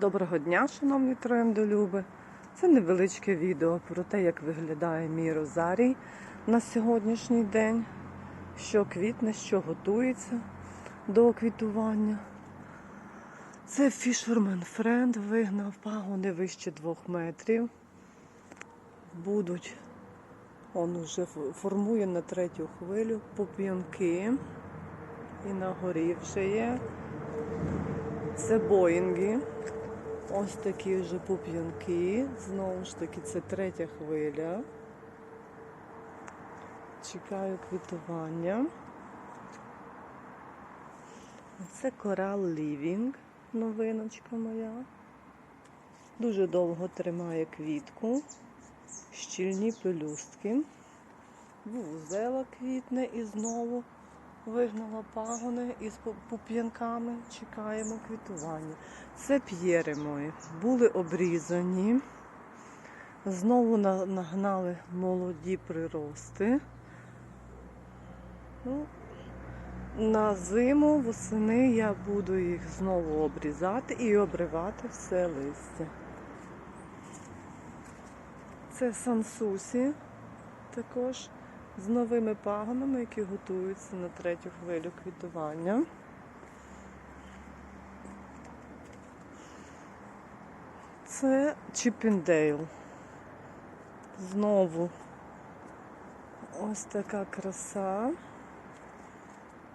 Доброго дня, шановні трояндолюби. Це невеличке відео про те, як виглядає мій розарій на сьогоднішній день, що квітне, що готується до квітування. Це Fisherman Friend вигнав пагони вище двох метрів. Будуть, он уже формує на третю хвилю поп'янки. І на горі вже є. Це Боїнги. Ось такі вже пуп'янки. Знову ж таки, це третя хвиля. Чекаю квітування. Це Coral Living, новиночка моя. Дуже довго тримає квітку. Щільні пелюстки. Вузела квітне і знову вигнала пагони із пуп'янками. Чекаємо квітування. Це п'єри мої. Були обрізані. Знову нагнали молоді прирости. Ну, на зиму, восени я буду їх знову обрізати і обривати все листя. Це сансусі також з новими пагонами, які готуються на третю хвилю квітування. Це Чіпіндейл. Знову ось така краса.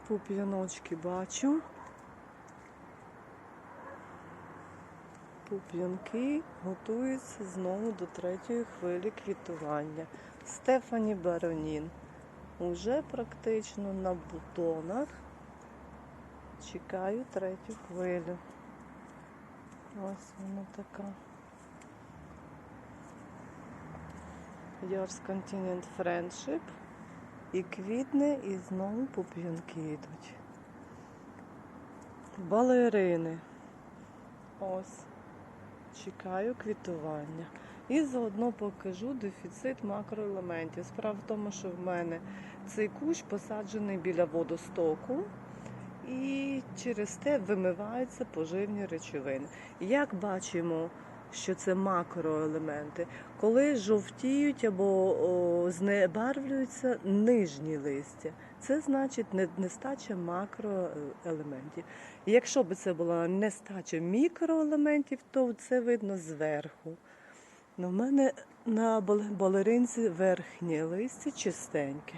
Пуп'яночки бачу. Пуп'янки готуються знову до третьої хвилі квітування. Стефані Баронін. Уже практично на бутонах. Чекаю третю хвилю. Ось вона така. Yours Continent Friendship. І квітне, і знову пуп'янки йдуть. Балерини. Ось. Чекаю квітування. І заодно покажу дефіцит макроелементів. Справа в тому, що в мене цей кущ посаджений біля водостоку, і через те вимиваються поживні речовини. Як бачимо, що це макроелементи, коли жовтіють або о, знебарвлюються нижні листя, це значить нестача макроелементів. Якщо б це була нестача мікроелементів, то це видно зверху. Ну, в мене на балеринці верхнє листя чистеньке.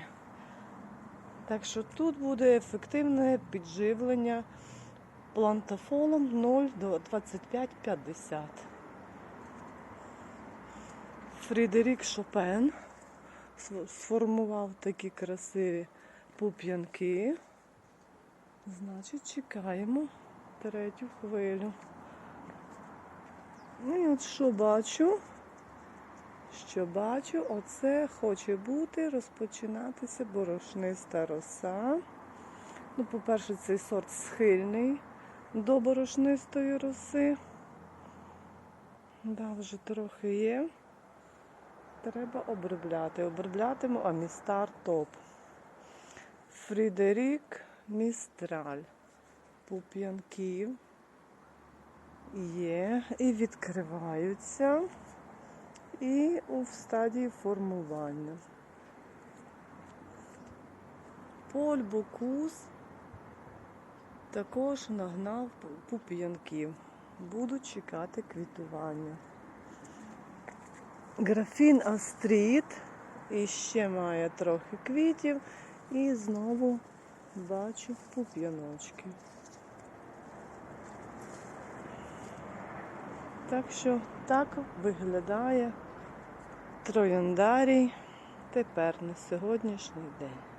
Так що тут буде ефективне підживлення плантафолом 0 до 25-50. Фрідерік Шопен сформував такі красиві пуп'янки. Значить, чекаємо третю хвилю. Ну і от що бачу? Що бачу, оце хоче бути розпочинатися борошниста роса. Ну, по-перше, цей сорт схильний до борошнистої роси. Да, вже трохи є. Треба обробляти. Оброблятиму Амістар Топ. Фрідерік Містраль. Пуп'янків є і відкриваються. І у стадії формування. Поль Бокус також нагнав пуп'янків. Буду чекати квітування. Графін Астріт і ще має трохи квітів. І знову бачу пуп'яночки. Так що так виглядає трояндарій тепер на сьогоднішній день.